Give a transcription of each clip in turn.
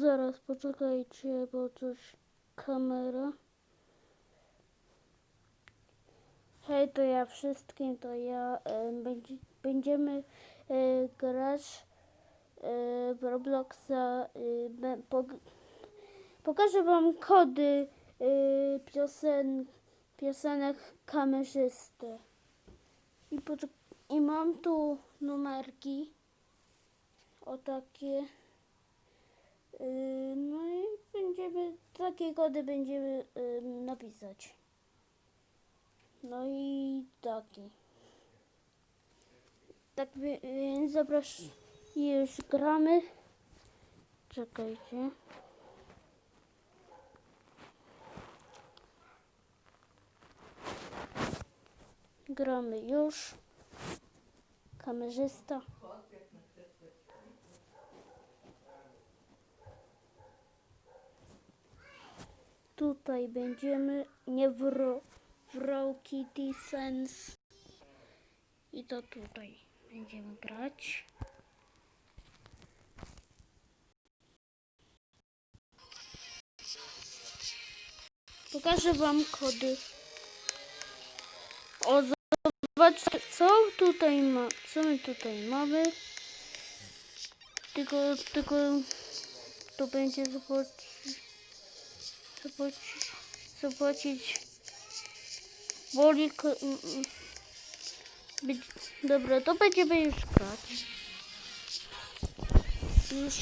Zaraz poczekajcie, bo coś kamera. Hej, to ja wszystkim, to ja e, będzie, będziemy e, grać e, w Robloxa. Be, pog, pokażę wam kody e, piosen, piosenek kamerzysty. I, I mam tu numerki. O takie. No i będziemy, takie kody będziemy napisać. No i taki. Tak więc zapraszam. Już gramy. Czekajcie. Gramy już. Kamerzysta. Tutaj będziemy nie w, ro, w Row Kitty Sense. I to tutaj będziemy grać. Pokażę wam kody. O, zobaczcie, co tutaj ma, co my tutaj mamy. Tylko, tylko to będzie zapłacić zapłacić, zapłacić woli ko- m- m- być, dobra to będziemy już grać. Już.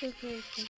Czekajcie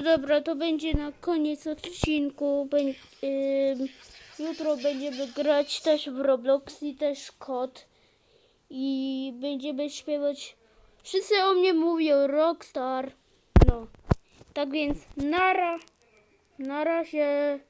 No dobra, to będzie na koniec odcinku. Jutro będziemy grać też w Roblox i też kod. I będziemy śpiewać. Wszyscy o mnie mówią Rockstar. No. Tak więc nara. Na razie.